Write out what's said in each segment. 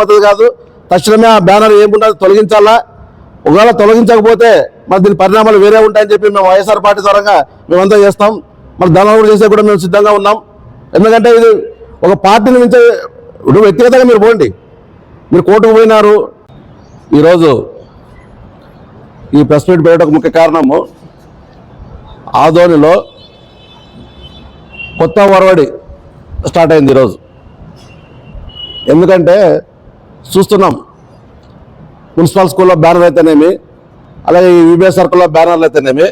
పద్ధతి కాదు. తక్షణమే ఆ బ్యానర్ ఏముండదు తొలగించాలా? ఒకవేళ తొలగించకపోతే మరి దీని పరిణామాలు వేరే ఉంటాయని చెప్పి మేము వైఎస్ఆర్ పార్టీ ద్వారంగా మేమంతా చేస్తాం. మరి దాని కూడా చేసే కూడా మేము సిద్ధంగా ఉన్నాం. ఎందుకంటే ఇది ఒక పార్టీని మించే ఇప్పుడు వ్యక్తిగతంగా మీరు పోండి. మీరు కోర్టుకు పోయినారు. ఈరోజు ఈ ప్రెస్ మీట్ పెట్టడానికి ముఖ్య కారణము. ఆదోనిలో కొత్త వరవడి స్టార్ట్ అయింది ఈరోజు. ఎందుకంటే చూస్తున్నాం. మున్సిపల్ స్కూల్లో బ్యానర్ అయితేనేమి అలాగే ఈ విబిఎస్ సర్కిల్లో బ్యానర్లు అయితేనేమి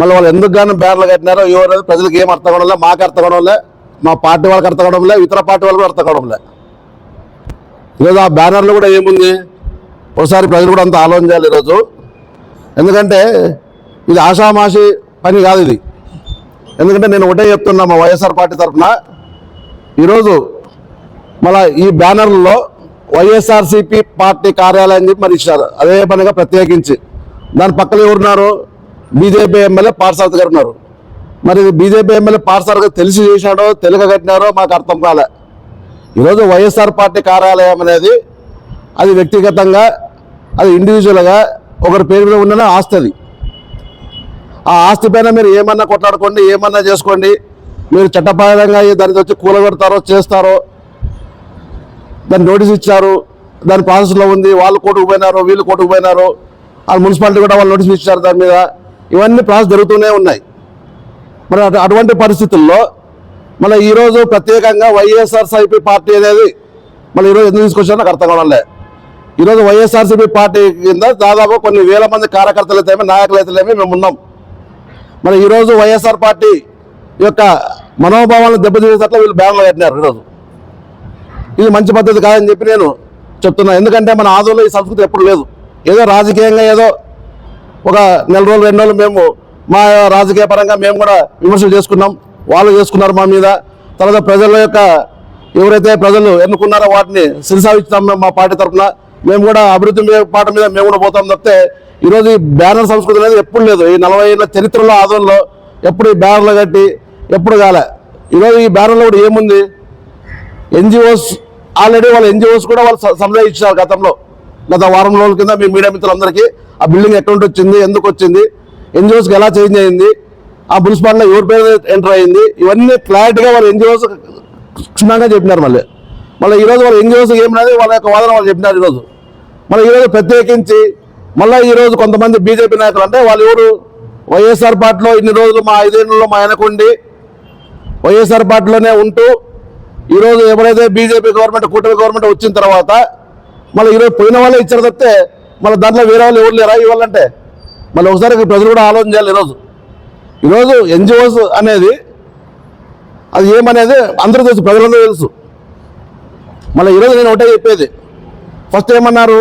మళ్ళీ వాళ్ళు ఎందుకు కానీ బ్యానర్లు కట్టినారో ఎవరు ప్రజలకు ఏం అర్థం కావడంలే మాకు అర్థం కావడంలే మా పార్టీ వాళ్ళకి అర్థం కావడంలే ఇతర పార్టీ వాళ్ళకి అర్థం కావడంలే ఈరోజు ఆ బ్యానర్లు కూడా ఏముంది? ఒకసారి ప్రజలు కూడా అంత ఆలోచన చేయాలి ఈరోజు. ఎందుకంటే ఇది ఆషామాషి పని కాదు ఇది. ఎందుకంటే నేను ఒకటే చెప్తున్నా మా వైఎస్ఆర్ పార్టీ తరఫున. ఈరోజు మళ్ళీ ఈ బ్యానర్లలో వైఎస్ఆర్సీపీ పార్టీ కార్యాలయం చెప్పి మరి ఇచ్చినారు. అదే పనిగా ప్రత్యేకించి. దాని పక్కన ఎవరున్నారు? బీజేపీ ఎమ్మెల్యే పార్సారథి గారు ఉన్నారు. మరి ఇది బీజేపీ ఎమ్మెల్యే పార్సారథి తెలిసి చేసినాడో తెలియక కట్టినారో మాకు అర్థం కాలే. ఈరోజు వైఎస్ఆర్ పార్టీ కార్యాలయం అనేది అది వ్యక్తిగతంగా అది ఇండివిజువల్గా ఒకరి పేరు మీద ఉన్న ఆస్తి అది. ఆ ఆస్తి పైన మీరు ఏమన్నా కొట్లాడుకోండి ఏమన్నా చేసుకోండి మీరు చట్టపరంగా దానికి వచ్చి కూలగొడతారో చేస్తారో దాన్ని నోటీస్ ఇచ్చారు దాని ప్రాసెస్లో ఉంది వాళ్ళు కోర్టుకు పోయినారు వీళ్ళు కోర్టుకు పోయినారు ఆ మున్సిపాలిటీ కూడా వాళ్ళు నోటీస్ ఇచ్చారు దాని మీద. ఇవన్నీ ప్రాసెస్ జరుగుతూనే ఉన్నాయి. మరి అటు- అటువంటి పరిస్థితుల్లో మళ్ళీ ఈరోజు ప్రత్యేకంగా వైఎస్ఆర్సీపీ పార్టీ అనేది మళ్ళీ ఈరోజు ఎందుకు తీసుకొచ్చారో నాకు అర్థం కావడం లే ఈరోజు వైఎస్ఆర్సీపీ పార్టీ కింద దాదాపు కొన్ని వేల మంది కార్యకర్తలు అయితే నాయకులు మేము ఉన్నాం. మరి ఈరోజు వైఎస్ఆర్ పార్టీ యొక్క మనోభావాలను దెబ్బతీసేటట్లు వీళ్ళు బ్యాన్లు కట్టినారు ఈరోజు ఇది మంచి పద్ధతి కాదని చెప్పి నేను చెప్తున్నా. ఎందుకంటే మన ఆదోలో ఈ సంస్కృతి ఎప్పుడు లేదు. ఏదో రాజకీయంగా ఏదో ఒక నెల రోజులు రెండు రోజులు మేము మా రాజకీయ పరంగా మేము కూడా విమర్శలు చేసుకున్నాం. వాళ్ళు చేసుకున్నారు మా మీద. తర్వాత ప్రజల యొక్క ఎవరైతే ప్రజలు ఎన్నుకున్నారో వాటిని శిరసావిస్తాం మేము మా పార్టీ తరఫున. మేము కూడా అభివృద్ధి మీద పాట మీద మేము కూడా పోతాం తప్పితే ఈరోజు ఈ బ్యానర్ సంస్కృతి అనేది ఎప్పుడు లేదు. ఈ నలభై ఏళ్ళ చరిత్రలో ఆదంలో ఎప్పుడు ఈ బ్యానర్లు కట్టి ఎప్పుడు కాలే. ఈరోజు ఈ బ్యానర్లో కూడా ఏముంది? ఎన్జిఓస్ ఆల్రెడీ వాళ్ళ ఎన్జిఓస్ కూడా వాళ్ళు స- సంజయ్ ఇచ్చారు గతంలో. గత వారం రోజుల కింద మీ మీడియా మిత్రులందరికీ ఆ బిల్డింగ్ ఎక్కడ వచ్చింది ఎందుకు వచ్చింది ఎన్జిఓస్కి ఎలా చేంజ్ అయింది ఆ మున్సిపాలిటీలో ఎవరి పేరు ఎంటర్ అయింది ఇవన్నీ క్లారిటీగా వాళ్ళు ఎన్జిఓస్ క్షుణ్ణంగా చెప్పినారు మళ్ళీ. మళ్ళీ ఈరోజు వాళ్ళు ఎన్జిఓస్ ఏమినది వాళ్ళ యొక్క వాదన వాళ్ళు చెప్పినారు ఈరోజు. మళ్ళీ ఈరోజు ప్రత్యేకించి మళ్ళీ ఈరోజు కొంతమంది బీజేపీ నాయకులు అంటే వాళ్ళు ఎవరు? వైఎస్ఆర్ పార్టీలో ఇన్ని రోజులు మా ఐదేళ్ళలో మా వెనకుండి వైఎస్ఆర్ పార్టీలోనే ఉంటూ ఈరోజు ఎవరైతే బీజేపీ గవర్నమెంట్ కూటమి గవర్నమెంట్ వచ్చిన తర్వాత మళ్ళీ ఈరోజు పోయిన వాళ్ళే ఇచ్చారు తప్పితే మళ్ళీ దాంట్లో వేరే వాళ్ళు ఎవరు లేరా ఇవ్వాలంటే మళ్ళీ ఒకసారి ప్రజలు కూడా ఆలోచన చేయాలి ఈరోజు. ఈరోజు ఎన్జిఓస్ అనేది అది ఏమనేది అందరూ తెలుసు ప్రజలందరూ తెలుసు. మళ్ళీ ఈరోజు నేను ఒకటే చెప్పేది. ఫస్ట్ ఏమన్నారు?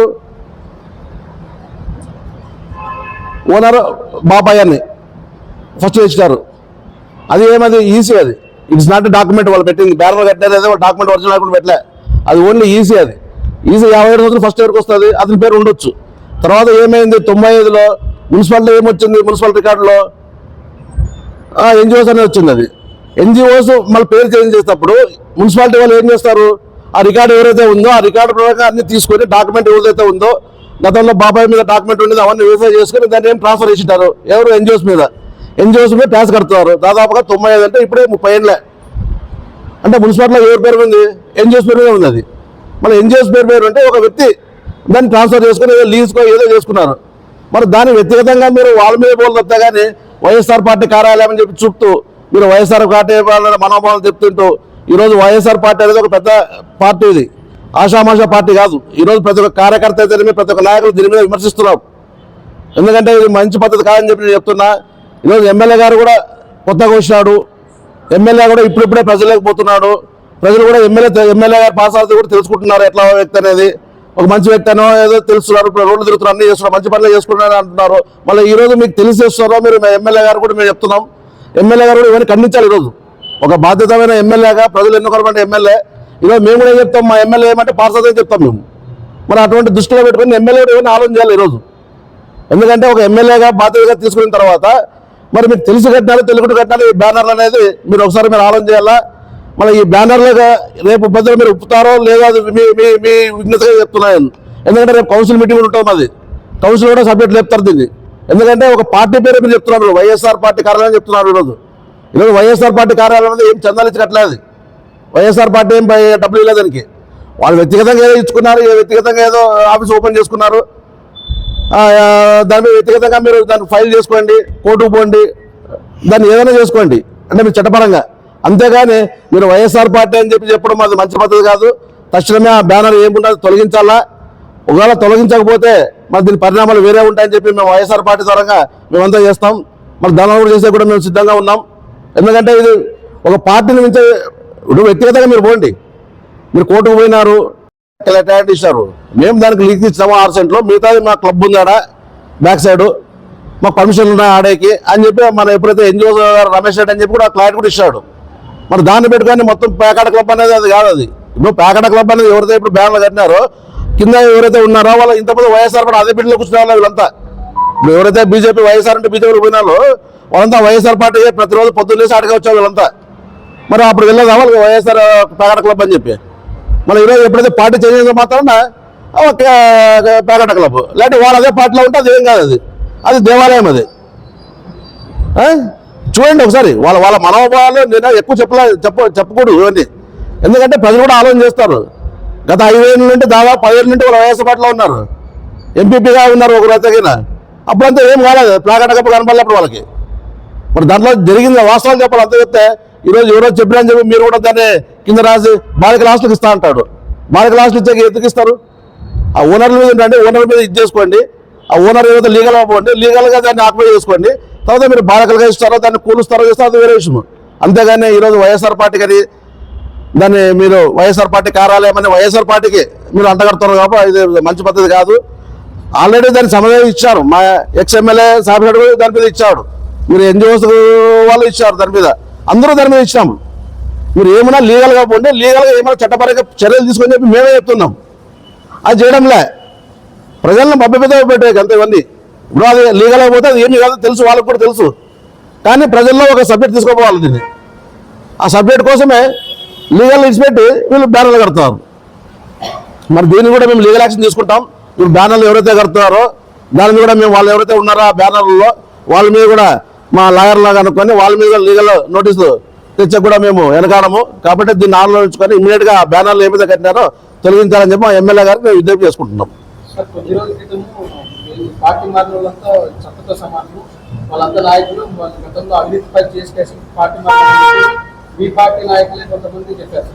ఓనర్ బాబాయ్ అని ఫస్ట్ ఇచ్చినారు అది ఏమది? ఈసీ అది. ఇట్స్ నాట్ డాక్యుమెంట్ వాళ్ళు పెట్టింది. బ్యానర్ కట్టారు అదే డాక్యుమెంట్ ఒరిజినల్ డాక్యుమెంట్ పెట్టలే. అది ఓన్లీ ఈసీ అది. ఈసీ యాభై ఏడు రోజులు ఫస్ట్ ఎవరికి వస్తుంది. అతని పేరు ఉండొచ్చు. తర్వాత ఏమైంది? తొంభై ఐదులో మున్సిపాలిటీ ఏమొచ్చింది? మున్సిపల్ రికార్డులో ఎన్జిఓస్ అనేది వచ్చింది అది. ఎన్జిఓస్ మళ్ళీ పేరు చేంజ్ చేసేటప్పుడు మున్సిపాలిటీ వాళ్ళు ఏం చేస్తారు? ఆ రికార్డు ఎవరైతే ఉందో ఆ రికార్డు ప్రకారం అన్ని తీసుకొని డాక్యుమెంట్ ఏదైతే ఉందో గతంలో బాబాయ్ మీద డాక్యుమెంట్ ఉండేది అవన్నీ వెరిఫై చేసుకొని దాన్ని ఏం ట్రాన్స్ఫర్ చేసింటారు? ఎవరు ఎన్జిఓస్ మీద? ఎన్జిఓస్ మీద ట్యాక్స్ కడుతున్నారు దాదాపుగా తొంభై ఐదు అంటే ఇప్పుడే ముప్పై ఏళ్ళే. అంటే మున్సిపాలిటీలో ఎవరి పేరు ఉంది? ఎన్జిఓస్ పేరు మీద ఉంది అది. మళ్ళీ ఎన్జిఓస్ పేరు పేరు అంటే ఒక వ్యక్తి దాన్ని ట్రాన్స్ఫర్ చేసుకుని ఏదో లీజ్కో ఏదో చేసుకున్నారు. మరి దాన్ని వ్యక్తిగతంగా మీరు వాళ్ళ మీద పోలు కానీ వైఎస్ఆర్ పార్టీ కార్యాలయం అని చెప్పి చూపుతూ మీరు వైఎస్ఆర్ పార్టీ వాళ్ళ మనోభావాలు చెప్తుంటూ ఈరోజు వైఎస్ఆర్ పార్టీ అనేది ఒక పెద్ద పార్టీ ఇది. ఆషామాషా పార్టీ కాదు. ఈరోజు ప్రతి ఒక్క కార్యకర్త అయితే ప్రతి ఒక్క నాయకులు దీని మీద విమర్శిస్తున్నాం. ఎందుకంటే ఇది మంచి పద్ధతి కాదని చెప్పి నేను చెప్తున్నా. ఈరోజు ఎమ్మెల్యే గారు కూడా కొత్తగా వచ్చినాడు. ఎమ్మెల్యే కూడా ఇప్పుడిప్పుడే ప్రజలకు పోతున్నాడు. ప్రజలు కూడా ఎమ్మెల్యే ఎమ్మెల్యే గారు పాసార్థి కూడా తెలుసుకుంటున్నారు ఎట్లా వ్యక్తి అనేది. ఒక మంచి వ్యక్తి అనో ఏదో తెలుస్తున్నారు ఇప్పుడు రోడ్లు తిరుగుతున్నారు అన్ని చేస్తున్నారు మంచి పనులు చేసుకుంటున్నారు అంటున్నారు. మళ్ళీ ఈ రోజు మీకు తెలిసి మీరు మా ఎమ్మెల్యే గారు కూడా మేము చెప్తున్నాం. ఎమ్మెల్యే గారు కూడా ఇవన్నీ ఖండించాలి ఈరోజు. ఒక బాధ్యతమైన ఎమ్మెల్యేగా ప్రజలు ఎన్నుకోవడం ఎమ్మెల్యే. ఈరోజు మేము కూడా ఏం చెప్తాం? మా ఎమ్మెల్యే ఏమంటే పార్సల్ చెప్తాం మేము. మరి అటువంటి దృష్టిలో పెట్టుకుని ఎమ్మెల్యే కూడా ఏమైనా ఆలోచించాలి ఈరోజు. ఎందుకంటే ఒక ఎమ్మెల్యేగా బాధ్యతగా తీసుకున్న తర్వాత మరి మీకు తెలిసి కట్టాలి తెలుగుడు కట్టాలి ఈ బ్యానర్లు అనేది మీరు ఒకసారి మీరు ఆలోచన చేయాలా? మళ్ళీ ఈ బ్యానర్లుగా రేపు బదులు మీరు ఉప్పుతారో లేదో అది మీ మీ మీ విజ్ఞతగా చెప్తున్నాను ఎందుకంటే రేపు కౌన్సిల్ మీటింగ్ ఉంటుంది మాది. కౌన్సిల్ కూడా సబ్జెక్ట్ లేపుతారు దీన్ని. ఎందుకంటే ఒక పార్టీ పేరు మీరు చెప్తున్నారు వైఎస్ఆర్ పార్టీ కార్యాలయం చెప్తున్నారు ఈరోజు. ఈరోజు వైఎస్ఆర్ పార్టీ కార్యాలయం అనేది ఏం చందాలు ఇచ్చినట్లేదు వైఎస్ఆర్ పార్టీ ఏం పై- డబ్బులు ఇవ్వలేదు దానికి. వాళ్ళు వ్యక్తిగతంగా ఏదో ఇచ్చుకున్నారు వ్యక్తిగతంగా ఏదో ఆఫీస్ ఓపెన్ చేసుకున్నారు. దాని మీద వ్యక్తిగతంగా మీరు దాన్ని ఫైల్ చేసుకోండి కోర్టుకు పోండి దాన్ని ఏదైనా చేసుకోండి. అంటే మీరు చట్టపరంగా. అంతేగాని మీరు వైఎస్ఆర్ పార్టీ అని చెప్పి చెప్పడం అది మంచి పద్ధతి కాదు. తక్షణమే ఆ బ్యానర్ ఏముండదు తొలగించాలా? ఒకవేళ తొలగించకపోతే మరి దీని పరిణామాలు వేరే ఉంటాయని చెప్పి మేము వైఎస్ఆర్ పార్టీ ద్వారా మేమంతా చేస్తాం. మరి దానిలో కూడా చేసే కూడా మేము సిద్ధంగా ఉన్నాం. ఎందుకంటే ఇది ఒక పార్టీని మించే వ్యక్తిగతంగా మీరు పోండి. మీరు కోర్టుకు పోయినారు కలెక్టరేట్ ఇచ్చారు మేము దానికి లీక్ ఇచ్చాము ఆరు సెంట్లో. మిగతాది మా క్లబ్ ఉందాడ బ్యాక్ సైడ్. మాకు పర్మిషన్ ఉన్నాయి ఆడేకి. అని చెప్పి మన ఎప్పుడైతే ఎన్జిఓ రమేష్ రెడ్డి అని చెప్పి కూడా క్లాట్ కూడా ఇచ్చాడు. మరి దాన్ని పెట్టుకొని మొత్తం పేకాట క్లబ్ అనేది అది కాదు అది. ఇప్పుడు పేకాట క్లబ్ అనేది ఎవరైతే ఇప్పుడు బ్యాన్లు కట్టినారో కింద ఎవరైతే ఉన్నారో వాళ్ళు ఇంతమంది వైఎస్ఆర్ కూడా అదే బిడ్డలో కూర్చునే వాళ్ళు వీళ్ళంతా ఇప్పుడు ఎవరైతే బీజేపీ వైఎస్ఆర్ అంటే బీజేపీ పోయినారో వాళ్ళంతా వైఎస్ఆర్ పార్టీ ప్రతిరోజు పొద్దున్నేసి ఆటగా వచ్చారు వీళ్ళంతా. మరి అప్పుడు వెళ్ళేదా వాళ్ళకి వైఎస్ఆర్ పేకాట క్లబ్ అని చెప్పి. మళ్ళీ ఈరోజు ఎప్పుడైతే పార్టీ చేంజ్ అయిన మాత్రాన ఒక పేకాట క్లబ్. లేకపోతే వాళ్ళు అదే పార్టీలో ఉంటే అది ఏం కాదు అది. అది దేవాలయం అది. చూడండి ఒకసారి వాళ్ళ వాళ్ళ మనోభావాలు నేను ఎక్కువ చెప్పలే చెప్ప చెప్పకూడదు ఇవన్నీ. ఎందుకంటే ప్రజలు కూడా ఆలోచన చేస్తారు. గత ఐదేళ్ళ నుండి దాదాపు పదిహేను నుండి వాళ్ళ వైఎస్ఆర్ పార్టీలో ఉన్నారు. ఎంపీపీగా ఉన్నారు ఒక రతగిన అప్పుడంతా ఏం కాలేదు ప్లాగట కప్పు కనపడలేప్పుడు వాళ్ళకి. మరి దాంట్లో జరిగింది వాస్తవం చెప్పాలి అంత చెప్తే ఈరోజు ఎవరో చెప్పిరని చెప్పి మీరు కూడా దాన్ని కింద రాసి బాలిక లాస్ట్కి ఇస్తా అంటాడు. బాలిక లాస్ట్ ఇచ్చాక ఎందుకు ఇస్తారు? ఆ ఓనర్ల మీద ఏంటంటే ఓనర్ మీద ఇది చేసుకోండి. ఆ ఓనర్ ఏదైతే లీగల్ అవ్వండి లీగల్గా దాన్ని ఆక్యుపై చేసుకోండి. తర్వాత మీరు బాలికలుగా ఇస్తారో దాన్ని కూలుస్తారో చేస్తారో అది వేరే విషయం అంతేగాని ఈరోజు వైఎస్ఆర్ పార్టీ కానీ దాన్ని మీరు వైఎస్ఆర్ పార్టీ కార్యాలయం అని వైఎస్ఆర్ పార్టీకి మీరు అంటగడుతున్నారు కాబట్టి ఇది మంచి పద్ధతి కాదు. ఆల్రెడీ దాన్ని సమయం ఇచ్చారు. మా ఎక్స్ ఎమ్మెల్యే సాబిరెడ్డి దాని మీద ఇచ్చాడు. మీరు ఎన్జిఓస్ వాళ్ళు ఇచ్చారు దాని మీద. అందరూ దాని మీద ఇచ్చాం మీరు ఏమైనా లీగల్గా పోండి లీగల్గా ఏమైనా చట్టపరంగా చర్యలు తీసుకొని చెప్పి మేమే చెప్తున్నాం. అది చేయడంలే. ప్రజలను మభ్యపెద పెట్టే అంత ఇవన్నీ. ఇప్పుడు అది లీగల్ అయిపోతే అది ఏమి కాదో తెలుసు వాళ్ళకి కూడా తెలుసు. కానీ ప్రజల్లో ఒక సబ్జెక్ట్ తీసుకోపోవాలి దీన్ని. ఆ సబ్జెక్ట్ కోసమే లీగల్ ఇచ్చిపెట్టి వీళ్ళు బ్యానర్లు కడతారు. మరి దీన్ని కూడా మేము లీగల్ యాక్షన్ తీసుకుంటాం. ఇప్పుడు బ్యానర్లు ఎవరైతే కడుతున్నారో దాని మీద కూడా మేము వాళ్ళు ఎవరైతే ఉన్నారో ఆ బ్యానర్లలో వాళ్ళ మీద కూడా మా లాయర్లా కనుక్కొని వాళ్ళ మీద లీగల్ నోటీసులు తెచ్చే కూడా మేము వెనకాడము. కాబట్టి దీన్ని ఆలోచించుకొని ఇమీడియట్గా బ్యానర్లు ఏమైతే కట్టినారో తొలగించాలని చెప్పి మా ఎమ్మెల్యే గారికి మేము విజ్ఞప్తి చేసుకుంటున్నాం. పార్టీ చెత్తతో నాయకులు గతంలో అవినీతిపై చేసి పార్టీ మీ పార్టీ నాయకులే కొంతమంది చెప్పారు.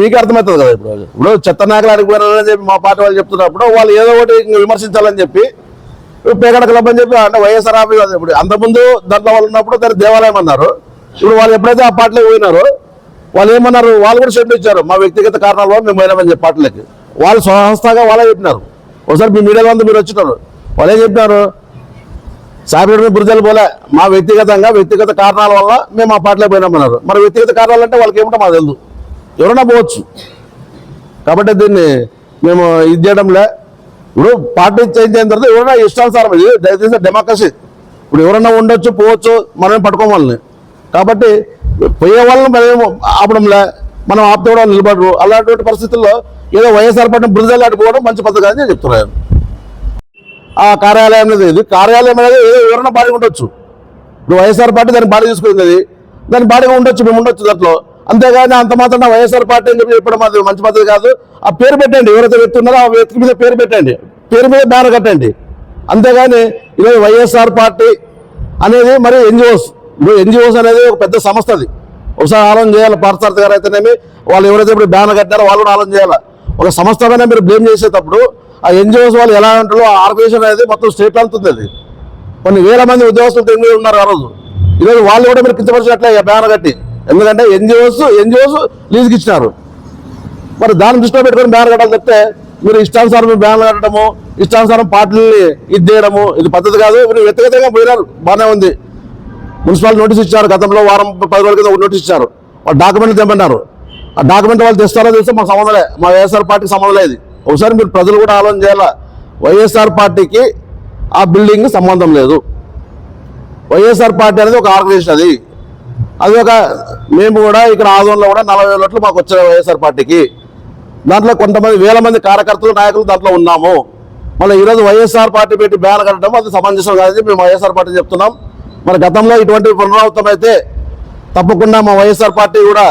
మీకు అర్థమవుతుంది కదా ఇప్పుడు. ఇప్పుడు చెత్త నాయకులు అడిగిపోయినారని చెప్పి మా పార్టీ వాళ్ళు చెప్తున్నప్పుడు వాళ్ళు ఏదో ఒకటి విమర్శించాలని చెప్పి ఇప్పుడు పేగడ క్లబ్ అని చెప్పి అంటే వైఎస్ఆర్ ఆఫీస్ అది ఇప్పుడు అంతకుముందు దాంట్లో వాళ్ళు ఉన్నప్పుడు దాన్ని దేవాలయం అన్నారు. ఇప్పుడు వాళ్ళు ఎప్పుడైతే ఆ పార్టీలోకి పోయినారో వాళ్ళు ఏమన్నారు? వాళ్ళు కూడా షెడ్ ఇచ్చారు. మా వ్యక్తిగత కారణాల వల్ల మేము పోయినామని చెప్పి పార్టీలకి. వాళ్ళు సంస్థగా వాళ్ళే చెప్పినారు. ఒకసారి మీ మీడియాలో అంతా మీరు వచ్చినారు. వాళ్ళు ఏం చెప్పినారు? సాబిరెడ్డి బురదలు పోలే. మా వ్యక్తిగతంగా వ్యక్తిగత కారణాల వల్ల మేము ఆ పార్టీలో పోయినామన్నారు. మరి వ్యక్తిగత కారణాలు అంటే వాళ్ళకి ఏమిటో మాకు తెలియదు ఎవరైనా పోవచ్చు. కాబట్టి దీన్ని మేము ఇది చేయడంలే. ఇప్పుడు పార్టీ చేంజ్ అయిన తర్వాత ఎవరైనా ఇష్టానుసారం ఇది దయచేసి డెమోక్రసీ ఇప్పుడు ఎవరైనా ఉండొచ్చు పోవచ్చు మనమే పట్టుకోం వాళ్ళని. కాబట్టి పోయే వాళ్ళని మనం ఆపడంలే. మనం ఆపితే కూడా నిలబడరు. అలాంటి పరిస్థితుల్లో ఏదో వైఎస్ఆర్ పార్టీ బృందాలు మంచి పద్ధతి అని నేను చెప్తున్నాను. ఆ కార్యాలయం అనేది ఇది కార్యాలయం అనేది ఏదో ఎవరైనా బాడీ ఉండొచ్చు. ఇప్పుడు వైఎస్ఆర్ పార్టీ దాన్ని బాడీ తీసుకుంది. అది దాని బాడీగా ఉండొచ్చు మేము ఉండొచ్చు దాంట్లో. అంతేగాని అంత మాత్రం వైఎస్ఆర్ పార్టీ అని చెప్పి చెప్పడం అది మంచి పద్ధతి కాదు. ఆ పేరు పెట్టండి. ఎవరైతే వ్యక్తి ఉన్నారో ఆ వ్యక్తి మీద పేరు పెట్టండి. పేరు మీద బ్యానర్ కట్టండి. అంతేగాని ఈరోజు వైఎస్ఆర్ పార్టీ అనేది మరి ఎన్జిఓస్. ఇప్పుడు ఎన్జిఓస్ అనేది ఒక పెద్ద సంస్థ అది. ఒకసారి ఆలోచన చేయాలి పార్థసారథి గారు అయితేనేమి వాళ్ళు ఎవరైతే ఇప్పుడు బ్యానర్ కట్టారో వాళ్ళు కూడా ఆలోచన చేయాలి. ఒక సంస్థ పైన మీరు బ్లేమ్ చేసేటప్పుడు ఆ ఎన్జిఓస్ వాళ్ళు ఎలా ఉంటారో ఆ ఆర్గనైజేషన్ అనేది మొత్తం స్టేట్ వెళ్తుంది అది. కొన్ని వేల మంది ఉద్యోగస్తులు తెంగి ఉన్నారు ఆ రోజు. ఈరోజు వాళ్ళు కూడా మీరు కించపరిచినట్లే బ్యానర్ కట్టి. ఎందుకంటే ఎన్జిఓస్ ఎన్జిఓస్ లీజుకి ఇచ్చినారు మరి దాన్ని దృష్టిలో పెట్టుకొని బ్యానర్ కట్టాలి చెప్తే మీరు ఇష్టానుసారం బ్యానర్ కట్టడము ఇష్టానుసారం పార్టీలని ఇది చేయడము ఇది పద్ధతి కాదు. మీరు వ్యక్తిగతంగా పోయినారు బాగానే ఉంది. మున్సిపల్ నోటీస్ ఇచ్చారు గతంలో వారం పది రోజుల కింద ఒక నోటీస్ ఇచ్చారు. వాళ్ళు డాక్యుమెంట్లు తెమ్మన్నారు. ఆ డాక్యుమెంట్ వాళ్ళు తెస్తారో తెలిస్తే మాకు సంబంధం మా వైఎస్ఆర్ పార్టీకి సంబంధం లేదు. ఒకసారి మీరు ప్రజలు కూడా ఆలోచన చేయాలా? వైఎస్ఆర్ పార్టీకి ఆ బిల్డింగ్ సంబంధం లేదు. వైఎస్ఆర్ పార్టీ అనేది ఒక ఆర్గనైజేషన్ అది. అది ఒక మేము కూడా ఇక్కడ ఆదోళనలో కూడా నలభై వేల ఓట్లు మాకు వచ్చిన వైఎస్ఆర్ పార్టీకి. దాంట్లో కొంతమంది వేల మంది కార్యకర్తలు నాయకులు దాంట్లో ఉన్నాము. మళ్ళీ ఈరోజు వైఎస్ఆర్ పార్టీ పెట్టి బ్యాన్ కట్టడం అది సమంజసం కాదని మేము వైఎస్ఆర్ పార్టీ చెప్తున్నాం. మరి గతంలో ఇటువంటి పునరావృతం అయితే తప్పకుండా మా వైఎస్ఆర్ పార్టీ కూడా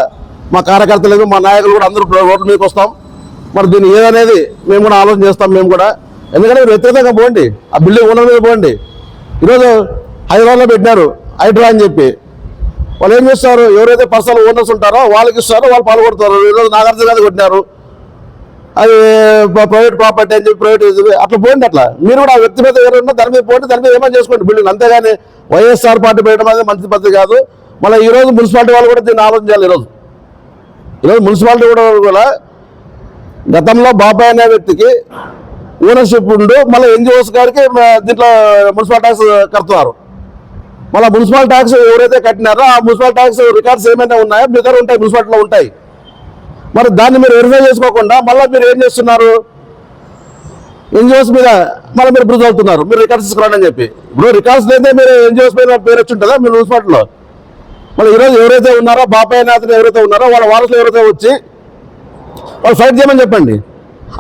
మా కార్యకర్తలు మా నాయకులు కూడా అందరూ రోడ్ల మీదకి వస్తాం. మరి దీన్ని ఏదనేది మేము కూడా ఆలోచన చేస్తాం మేము కూడా. ఎందుకంటే మీరు వ్యతిరేకంగా పోండి. ఆ బిల్డింగ్ ఓనర్ మీద పోండి. ఈరోజు హైదరాబాద్లో పెట్టినారు హైడ్రా అని చెప్పి. వాళ్ళు ఏం చేస్తారు? ఎవరైతే పర్సనల్ ఓనర్స్ ఉంటారో వాళ్ళకి ఇస్తారో వాళ్ళు పాల్గొడతారు ఈరోజు నాగార్జున గారు కొట్టినారు. అది ప్రైవేట్ ప్రాపర్టీ అని చెప్పి ప్రైవేట్ అట్లా పోండి అట్లా. మీరు కూడా ఆ వ్యక్తి మీద ఎవరైనా దాని మీద పోండి దాని మీద ఏమైనా చేసుకోండి. బిల్డింగ్ అంతేగాని వైఎస్ఆర్ పార్టీ పెట్టడం అనేది మంచి పద్ధతి కాదు. మళ్ళీ ఈరోజు మున్సిపాలిటీ వాళ్ళు కూడా దీన్ని ఆలోచించాలి ఈరోజు ఈరోజు మున్సిపాలిటీ కూడా కూడా గతంలో బాబాయ్ అనే వ్యక్తికి ఓనర్షిప్ ఉండు మళ్ళీ ఎన్జిఓస్ గారికి దీంట్లో మున్సిపల్ ట్యాక్స్ కడుతున్నారు. మళ్ళీ మున్సిపల్ ట్యాక్స్ ఎవరైతే కట్టినారో ఆ మున్సిపల్ ట్యాక్స్ రికార్డ్స్ ఏమైనా ఉన్నాయో? మీ దగ్గర ఉంటాయి మున్సిపాలిటీలో ఉంటాయి. మరి దాన్ని మీరు వెరిఫై చేసుకోకుండా మళ్ళీ మీరు ఏం చేస్తున్నారు? ఎన్జిఓస్ మీద మళ్ళీ మీరు బ్రిజ్ అవుతున్నారు. మీరు రికార్డ్స్ తీసుకురండి అని చెప్పి. ఇప్పుడు రికార్డ్స్ లేదా మీరు ఎన్జిఓస్ మీద పేరు వచ్చి ఉంటుందా? మీరు మున్సిపాలిటీలో. మళ్ళీ ఈరోజు ఎవరైతే ఉన్నారో బాబాయ్ నాథన్ ఎవరైతే ఉన్నారో వాళ్ళ వారసులు ఎవరైతే వచ్చి వాళ్ళు ఫైట్ చేయమని చెప్పండి.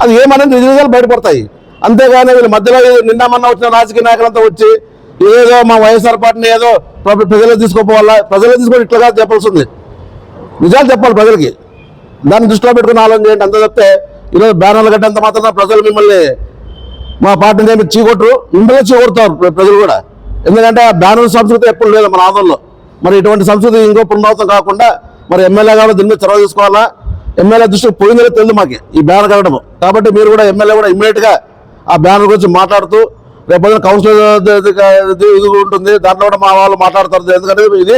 అది ఏమనేది రిజల్ట్ బయటపడతాయి. అంతేగాని వీళ్ళ మధ్యలో నిన్న మొన్న వచ్చిన రాజకీయ నాయకులంతా వచ్చి ఏదో మా వైఎస్ఆర్ పార్టీని ఏదో ప్ర- ప్రజలకు తీసుకోపోవాలా? ప్రజలకు తీసుకొని ఇట్లా కాదు చెప్పాల్సి ఉంది నిజాలు చెప్పాలి ప్రజలకి. దాన్ని దృష్టిలో పెట్టుకుని ఆలోచన చేయండి. అంత చెప్తే ఈరోజు బ్యానర్లు కట్టేంత మాత్రం ప్రజలు మిమ్మల్ని మా పార్టీని ఏమి చీకొట్టరు మిమ్మల్ని చీకొడతారు ప్రజలు కూడా. ఎందుకంటే ఆ బ్యానర్ సంస్కృతి ఎప్పుడు లేదు మన ఆంధ్రలో. మరి ఇటువంటి సంస్కృతి ఇంకో పునరావృతం కాకుండా మరి ఎమ్మెల్యే గారు దీని మీద చొరవ తీసుకోవాలా? ఎమ్మెల్యే దృష్టికి పోయిందో తెలియదు మాకు ఈ బ్యానర్ కట్టడం కాబట్టి మీరు కూడా ఎమ్మెల్యే కూడా ఇమ్మీడియట్గా ఆ బ్యానర్ గురించి మాట్లాడుతూ రేపు కౌన్సిలర్ ఇది ఉంటుంది. దాంట్లో కూడా మా వాళ్ళు మాట్లాడతారు. ఎందుకంటే ఇది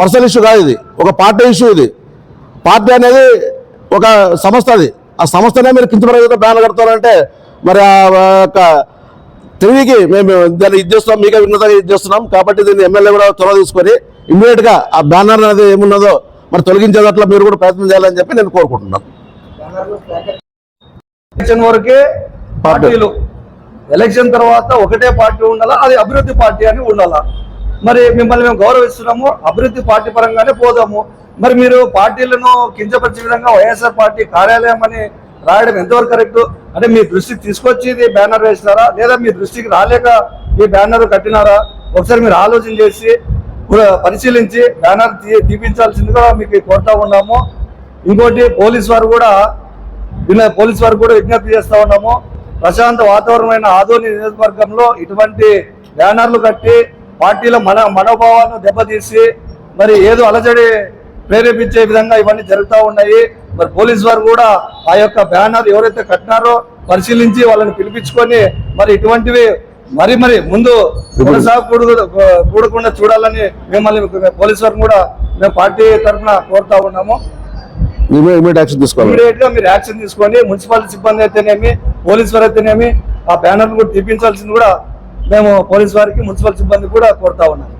పర్సనల్ ఇష్యూ కాదు ఇది. ఒక పార్టీ ఇష్యూ ఇది. పార్టీ అనేది ఒక సంస్థ అది. ఆ సంస్థనే మీరు కించపరగతో బ్యాన్ కడతారంటే మరి ఆ యొక్క తెలివికి మేము దాన్ని ఇది చేస్తున్నాం మీకే విన్నతంగా ఇది చేస్తున్నాం. కాబట్టి దీన్ని ఎమ్మెల్యే కూడా చొరవ తీసుకొని ఇమ్మీడియట్గా ఆ బ్యానర్ అనేది ఏమున్నదో మరి తొలగించేదట్లా మీరు కూడా ప్రయత్నం చేయాలని చెప్పి నేను కోరుకుంటున్నాను. వరకే పార్టీలు. ఎలక్షన్ తర్వాత ఒకటే పార్టీ ఉండాలా? అది అభివృద్ధి పార్టీ అని ఉండాలా? మరి మిమ్మల్ని మేము గౌరవిస్తున్నాము అభివృద్ధి పార్టీ పరంగానే పోదాము. మరి మీరు పార్టీలను కించపరిచే విధంగా వైఎస్ఆర్ పార్టీ కార్యాలయం అని రాయడం ఎంతవరకు కరెక్ట్? అంటే మీ దృష్టికి తీసుకొచ్చి ఇది బ్యానర్ వేసినారా? లేదా మీ దృష్టికి రాలేక ఈ బ్యానర్ కట్టినారా? ఒకసారి మీరు ఆలోచన చేసి పరిశీలించి బ్యానర్ తీ- తీపించాల్సిందిగా మీకు కోరుతా ఉన్నాము. ఇంకోటి పోలీస్ వారు కూడా పోలీస్ వారు కూడా విజ్ఞప్తి చేస్తా ఉన్నాము. ప్రశాంత వాతావరణమైన ఆదోని నియోజకవర్గంలో ఇటువంటి బ్యానర్లు కట్టి పార్టీల మన మనోభావాలను దెబ్బతీసి మరి ఏదో అలజడి ప్రేరేపించే విధంగా ఇవన్నీ జరుగుతూ ఉన్నాయి. మరి పోలీస్ వారు కూడా ఆ యొక్క బ్యానర్ ఎవరైతే కట్టినారో పరిశీలించి వాళ్ళని పిలిపించుకొని మరి ఇటువంటివి మరి మరి ముందు కొనసాగకూడదు కూడకుండా చూడాలని మిమ్మల్ని పోలీస్ వారిని కూడా మేము పార్టీ తరఫున కోరుతా ఉన్నాము. ఇమీడియట్ యాక్షన్ తీసుకోవాలి. ఇమీడియట్గా మీరు యాక్షన్ తీసుకొని మున్సిపాలిటీ సిబ్బంది అయితేనేమి పోలీస్ వారు అయితేనేమి ఆ బ్యానర్ కూడా తీపించాల్సింది కూడా మేము పోలీస్ వారికి మున్సిపల్ సిబ్బంది కూడా కోరుతా ఉన్నాం.